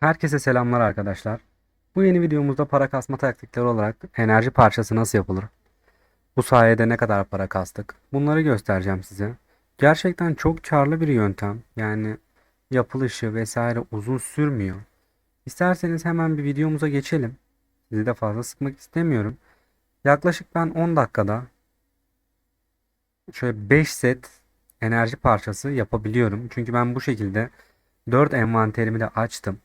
Herkese selamlar arkadaşlar. Bu yeni videomuzda para kasma taktikleri olarak enerji parçası nasıl yapılır? Bu sayede ne kadar para kastık? Bunları göstereceğim size. Gerçekten çok karlı bir yöntem. Yani yapılışı vesaire uzun sürmüyor. İsterseniz hemen bir videomuza geçelim. Sizi de fazla sıkmak istemiyorum. Yaklaşık ben 10 dakikada şöyle 5 set enerji parçası yapabiliyorum. Çünkü ben bu şekilde 4 envanterimi de açtım.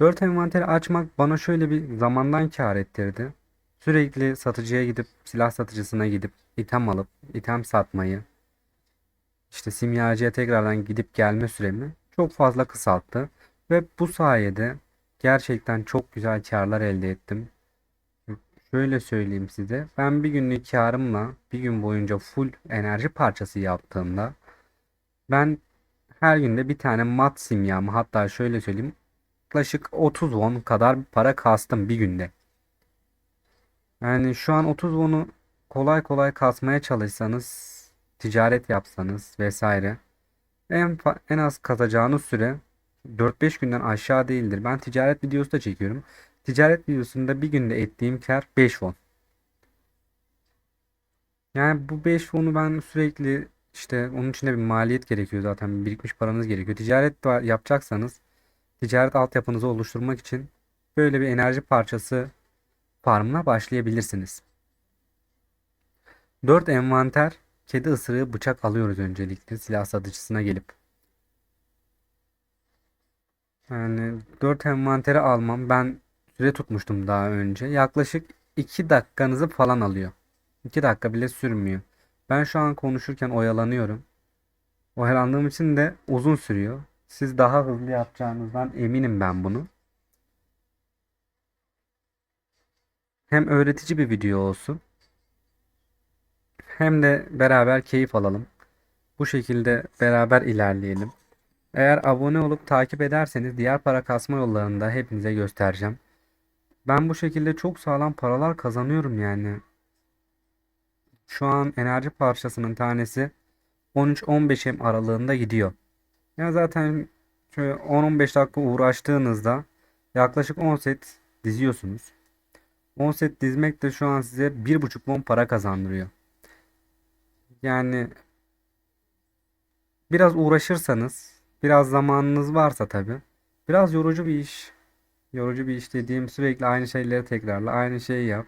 4 envanteri açmak bana şöyle bir zamandan kâr ettirdi. Sürekli satıcıya gidip silah satıcısına gidip item alıp item satmayı işte simyacıya tekrardan gidip gelme süremi çok fazla kısalttı ve bu sayede gerçekten çok güzel karlar elde ettim. Şöyle söyleyeyim size. Ben bir günlük karımla bir gün boyunca full enerji parçası yaptığımda ben her günde bir tane mat simyamı hatta şöyle söyleyeyim yaklaşık 30 won kadar para kastım bir günde. Yani şu an 30 won'u kolay kolay kasmaya çalışsanız, ticaret yapsanız vesaire en, en az kazacağınız süre 4-5 günden aşağı değildir. Ben ticaret videosu da çekiyorum. Ticaret videosunda bir günde ettiğim kar 5 won. Yani bu 5 won'u ben sürekli işte onun için de bir maliyet gerekiyor zaten birikmiş paranız gerekiyor. Ticaret yapacaksanız ticaret altyapınızı oluşturmak için böyle bir enerji parçası farmına başlayabilirsiniz. 4 envanter kedi ısırığı bıçak alıyoruz öncelikle silah satıcısına gelip. Yani 4 envanteri almam ben süre tutmuştum daha önce. Yaklaşık 2 dakikanızı falan alıyor. 2 dakika bile sürmüyor. Ben şu an konuşurken oyalanıyorum. Oyalandığım için de uzun sürüyor. Siz daha hızlı yapacağınızdan eminim ben bunu. Hem öğretici bir video olsun, hem de beraber keyif alalım. Bu şekilde beraber ilerleyelim. Eğer abone olup takip ederseniz diğer para kasma yollarını da hepinize göstereceğim. Ben bu şekilde çok sağlam paralar kazanıyorum yani. Şu an enerji parçasının tanesi 13-15 M aralığında gidiyor. Ya zaten şöyle 10-15 dakika uğraştığınızda yaklaşık 10 set diziyorsunuz. 10 set dizmek de şu an size 1,5 won para kazandırıyor. Yani biraz uğraşırsanız, biraz zamanınız varsa tabii, biraz yorucu bir iş. Yorucu bir iş dediğim sürekli aynı şeyleri tekrarla, aynı şeyi yap.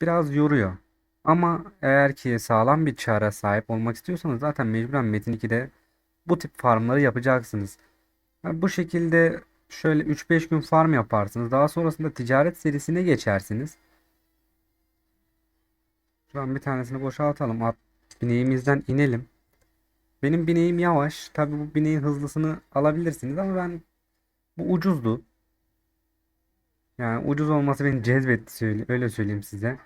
Biraz yoruyor. Ama eğer ki sağlam bir çare sahip olmak istiyorsanız zaten mecburen Metin 2'de bu tip farmları yapacaksınız. Ha, Bu şekilde şöyle 3-5 gün farm yaparsınız. Daha sonrasında ticaret serisine geçersiniz. Şu an bir tanesini boşaltalım. At bineğimizden inelim. Benim bineğim yavaş. Tabii bu bineğin hızlısını alabilirsiniz ama ben bu ucuzdu. Yani ucuz olması beni cezbetti öyle söyleyeyim size.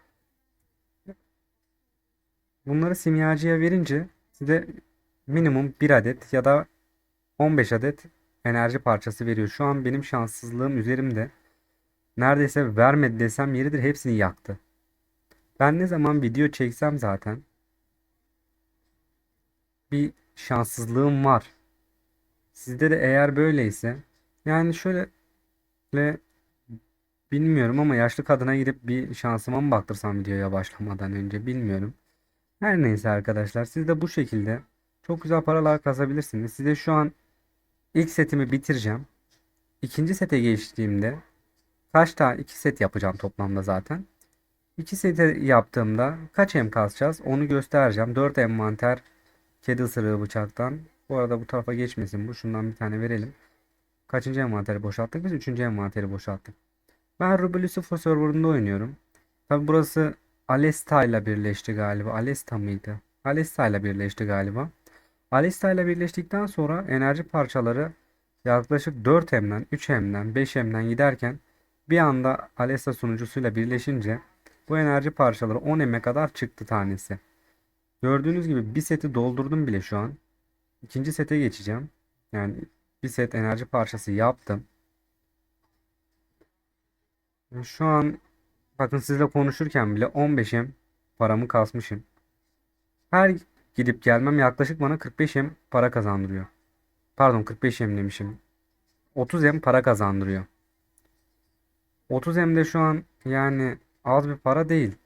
Bunları simyacıya verince size minimum 1 adet ya da 15 adet enerji parçası veriyor. Şu an benim şanssızlığım üzerimde. Neredeyse vermedi desem yeridir hepsini yaktı. Ben ne zaman video çeksem zaten bir şanssızlığım var. Sizde de eğer böyleyse yani şöyle ve bilmiyorum ama yaşlı kadına gidip bir şansıma mı baktırsam videoya başlamadan önce bilmiyorum. Her neyse arkadaşlar siz de bu şekilde çok güzel paralar kazabilirsiniz. Size şu an ilk setimi bitireceğim. İkinci sete geçtiğimde kaç tane iki set yapacağım toplamda zaten. İki sete yaptığımda kaç em kasacağız onu göstereceğim. 4 envanter kedi ısırığı bıçaktan. Bu arada bu tarafa geçmesin bu. Şundan bir tane verelim. Kaçıncı envanteri boşalttık? Biz üçüncü envanteri boşalttık. Ben Ruby Lucifer serverında oynuyorum. Tabi burası Alesta ile birleşti galiba. Alesta mıydı? Alesta ile birleşti galiba. Alesta ile birleştikten sonra enerji parçaları yaklaşık 4 hemden, 3 hemden, 5 hemden giderken bir anda Alesta sunucusuyla birleşince bu enerji parçaları 10 eme kadar çıktı tanesi. Gördüğünüz gibi bir seti doldurdum bile şu an. İkinci sete geçeceğim. Yani bir set enerji parçası yaptım. Şu an bakın sizle konuşurken bile 15'im paramı kasmışım. Her gidip gelmem yaklaşık bana 45'im para kazandırıyor. Pardon 45 M demişim. 30 M para kazandırıyor. 30 M de şu an yani az bir para değil.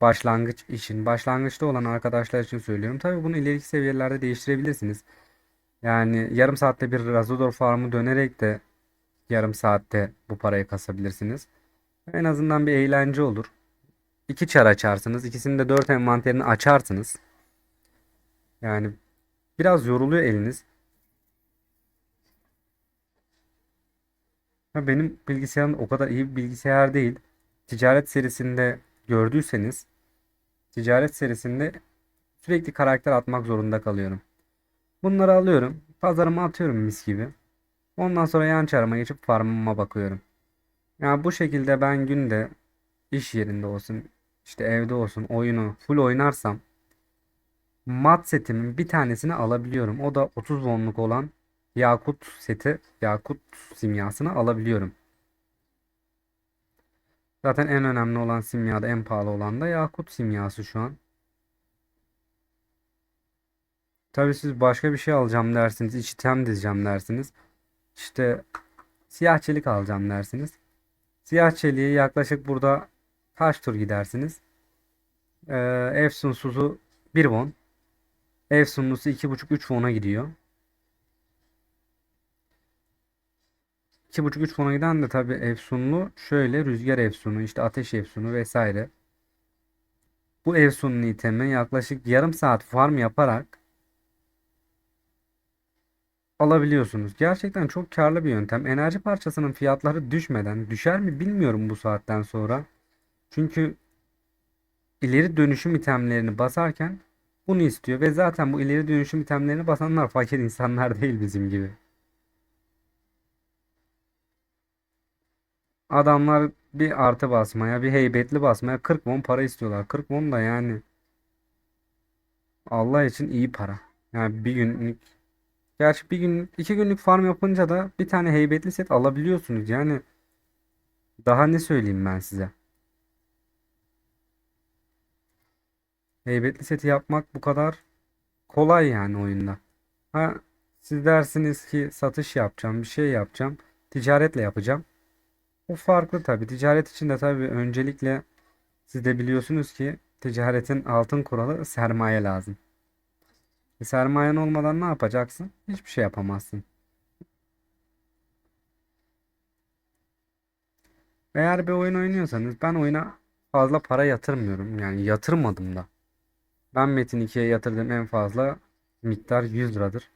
Başlangıç için. Başlangıçta olan arkadaşlar için söylüyorum. Tabii bunu ileriki seviyelerde değiştirebilirsiniz. Yani yarım saatte bir Razador farmı dönerek de yarım saatte bu parayı kasabilirsiniz. En azından bir eğlence olur. İki çar açarsınız. İkisini de dört envanterini açarsınız. Yani biraz yoruluyor eliniz. Benim bilgisayarım o kadar iyi bir bilgisayar değil. Ticaret serisinde gördüyseniz ticaret serisinde sürekli karakter atmak zorunda kalıyorum. Bunları alıyorum. Pazarıma atıyorum mis gibi. Ondan sonra yan çarıma geçip farmıma bakıyorum. Yani bu şekilde ben günde iş yerinde olsun, işte evde olsun oyunu full oynarsam mat setimin bir tanesini alabiliyorum. O da 30 wonluk olan Yakut seti, Yakut simyasını alabiliyorum. Zaten en önemli olan simyada en pahalı olan da Yakut simyası şu an. Tabii siz başka bir şey alacağım dersiniz, iç item dizeceğim dersiniz. İşte siyah çelik alacağım dersiniz. Siyah çeliği yaklaşık burada kaç tur gidersiniz? Ee, Efsunsuzu 1 won. Efsunlusu 2.5-3 won'a gidiyor. 2.5-3 won'a giden de tabii Efsunlu şöyle rüzgar Efsunu, işte ateş Efsunu vesaire. Bu Efsunlu itemi yaklaşık yarım saat farm yaparak alabiliyorsunuz. Gerçekten çok karlı bir yöntem. Enerji parçasının fiyatları düşmeden düşer mi bilmiyorum bu saatten sonra. Çünkü ileri dönüşüm itemlerini basarken bunu istiyor ve zaten bu ileri dönüşüm itemlerini basanlar fakir insanlar değil bizim gibi. Adamlar bir artı basmaya, bir heybetli basmaya 40 won para istiyorlar. 40 won da yani Allah için iyi para. Yani bir günlük Gerçi bir gün iki günlük farm yapınca da bir tane heybetli set alabiliyorsunuz. Yani daha ne söyleyeyim ben size. Heybetli seti yapmak bu kadar kolay yani oyunda. Ha siz dersiniz ki satış yapacağım, bir şey yapacağım, ticaretle yapacağım. O farklı tabii. Ticaret için de tabii öncelikle siz de biliyorsunuz ki ticaretin altın kuralı sermaye lazım. E, sermayen olmadan ne yapacaksın? Hiçbir şey yapamazsın. Eğer bir oyun oynuyorsanız ben oyuna fazla para yatırmıyorum. Yani yatırmadım da. Ben Metin 2'ye yatırdığım en fazla miktar 100 liradır.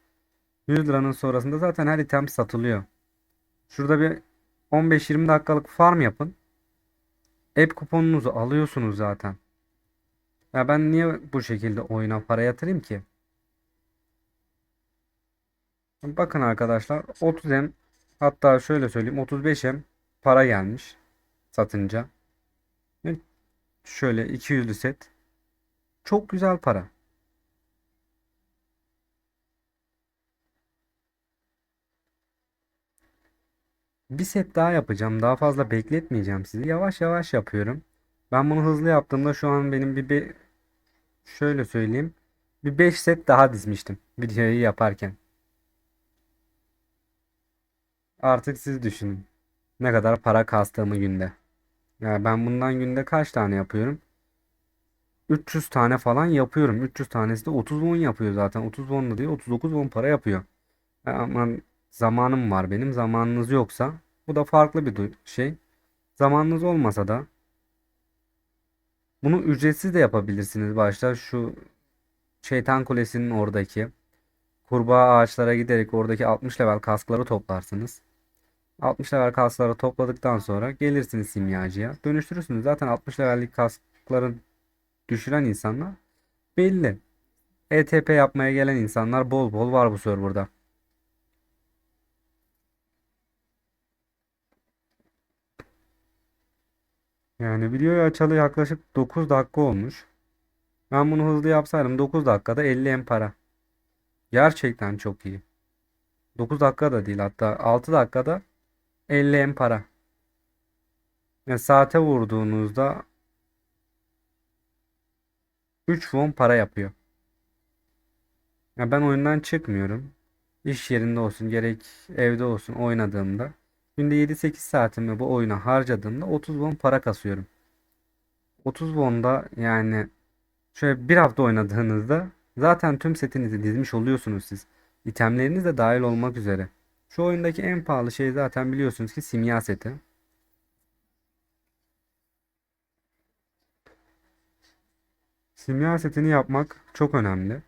100 liranın sonrasında zaten her item satılıyor. Şurada bir 15-20 dakikalık farm yapın. App kuponunuzu alıyorsunuz zaten. Ya ben niye bu şekilde oyuna para yatırayım ki? Bakın arkadaşlar 30M hatta şöyle söyleyeyim 35M para gelmiş satınca. Şöyle 200'lü set. Çok güzel para. Bir set daha yapacağım. Daha fazla bekletmeyeceğim sizi. Yavaş yavaş yapıyorum. Ben bunu hızlı yaptığımda şu an benim bir, bir şöyle söyleyeyim. Bir 5 set daha dizmiştim videoyu yaparken. Artık siz düşünün. Ne kadar para kastığımı günde. Ya ben bundan günde kaç tane yapıyorum? 300 tane falan yapıyorum. 300 tanesi de 30 won yapıyor zaten. 30 won da değil 39 won para yapıyor. Ya Ama zamanım var benim. Zamanınız yoksa bu da farklı bir şey. Zamanınız olmasa da bunu ücretsiz de yapabilirsiniz. Başta şu Şeytan Kulesi'nin oradaki kurbağa ağaçlara giderek oradaki 60 level kaskları toplarsınız. 60 level kaskları topladıktan sonra gelirsiniz simyacıya. Dönüştürürsünüz. Zaten 60 levellik kaskların düşüren insanlar belli. ETP yapmaya gelen insanlar bol bol var bu serverda. Yani videoyu açalı yaklaşık 9 dakika olmuş. Ben bunu hızlı yapsaydım 9 dakikada 50 em para. Gerçekten çok iyi. 9 dakika da değil hatta 6 dakikada 50 em para. Yani saate vurduğunuzda 3 won para yapıyor. Ya ben oyundan çıkmıyorum. iş yerinde olsun gerek evde olsun oynadığımda günde 7-8 saatimi bu oyuna harcadığımda 30 won para kasıyorum. 30 won'da yani şöyle bir hafta oynadığınızda zaten tüm setinizi dizmiş oluyorsunuz siz. İtemleriniz de dahil olmak üzere. Şu oyundaki en pahalı şey zaten biliyorsunuz ki simya seti. Simya setini yapmak çok önemli.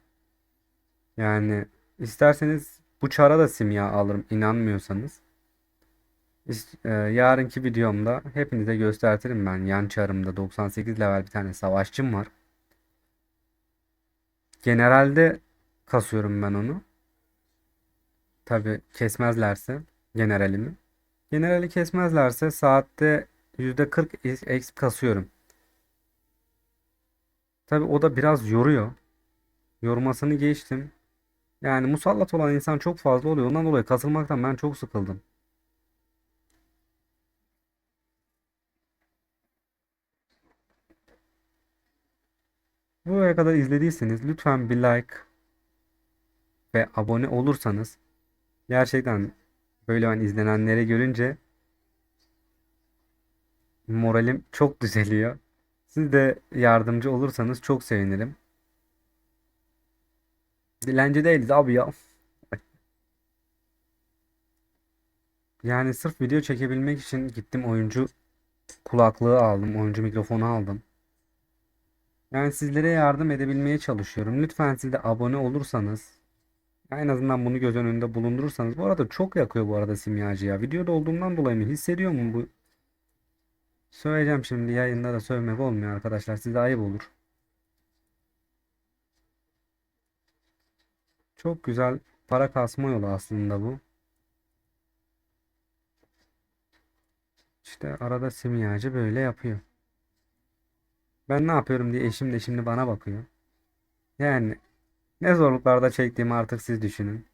Yani isterseniz bu çara da simya alırım inanmıyorsanız. E, yarınki videomda hepinize göstertirim ben. Yan çarımda 98 level bir tane savaşçım var. Genelde kasıyorum ben onu. Tabi kesmezlerse generalimi. Generali kesmezlerse saatte %40 ex kasıyorum. Tabi o da biraz yoruyor. Yormasını geçtim. Yani musallat olan insan çok fazla oluyor. Ondan dolayı kasılmaktan ben çok sıkıldım. Buraya kadar izlediyseniz lütfen bir like ve abone olursanız gerçekten böyle ben izlenenleri görünce moralim çok düzeliyor. Siz de yardımcı olursanız çok sevinirim. Dilenci değiliz abi ya. Yani sırf video çekebilmek için gittim oyuncu kulaklığı aldım, oyuncu mikrofonu aldım. Yani sizlere yardım edebilmeye çalışıyorum. Lütfen siz de abone olursanız, en azından bunu göz önünde bulundurursanız. Bu arada çok yakıyor bu arada simyacı ya. Videoda olduğumdan dolayı mı hissediyor mu bu? Söyleyeceğim şimdi yayında da sövmek olmuyor arkadaşlar. Size ayıp olur. Çok güzel para kasma yolu aslında bu. İşte arada simyacı böyle yapıyor. Ben ne yapıyorum diye eşim de şimdi bana bakıyor. Yani ne zorluklarda çektiğimi artık siz düşünün.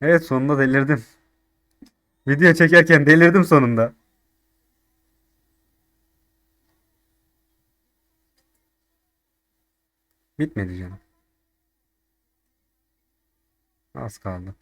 Evet sonunda delirdim. Video çekerken delirdim sonunda. Bitmedi canım. Az kaldı.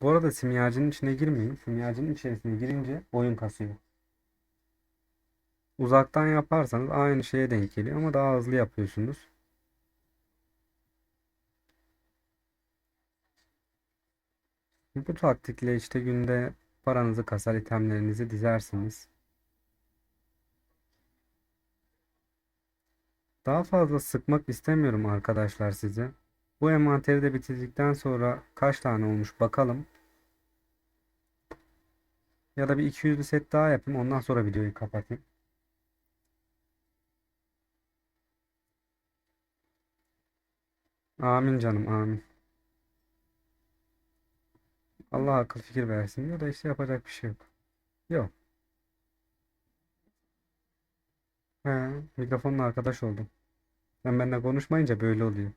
Bu arada simyacının içine girmeyin. Simyacının içerisine girince oyun kasıyor. Uzaktan yaparsanız aynı şeye denk geliyor ama daha hızlı yapıyorsunuz. Bu taktikle işte günde paranızı kasar, itemlerinizi dizersiniz. Daha fazla sıkmak istemiyorum arkadaşlar size. Bu envanteri de bitirdikten sonra kaç tane olmuş bakalım. Ya da bir 200'lü set daha yapayım. Ondan sonra videoyu kapatayım. Amin canım amin. Allah akıl fikir versin diyor da işte yapacak bir şey yok. Yok. He, mikrofonla arkadaş oldum. Sen benimle konuşmayınca böyle oluyor.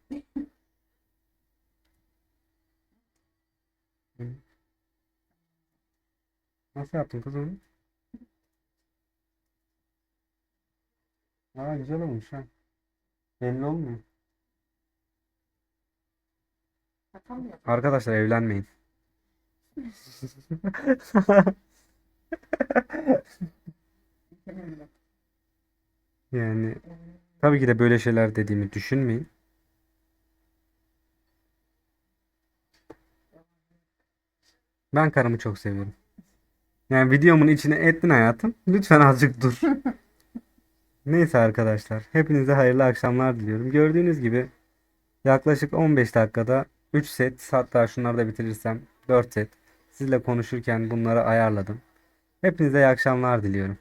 Nasıl yaptın kızım? Aa güzel olmuş ha. Belli olmuyor. Atamıyor. Arkadaşlar evlenmeyin. Yani tabii ki de böyle şeyler dediğimi düşünmeyin. Ben karımı çok seviyorum. Yani videomun içine ettin hayatım. Lütfen azıcık dur. Neyse arkadaşlar. Hepinize hayırlı akşamlar diliyorum. Gördüğünüz gibi yaklaşık 15 dakikada 3 set hatta şunları da bitirirsem 4 set sizle konuşurken bunları ayarladım. Hepinize iyi akşamlar diliyorum.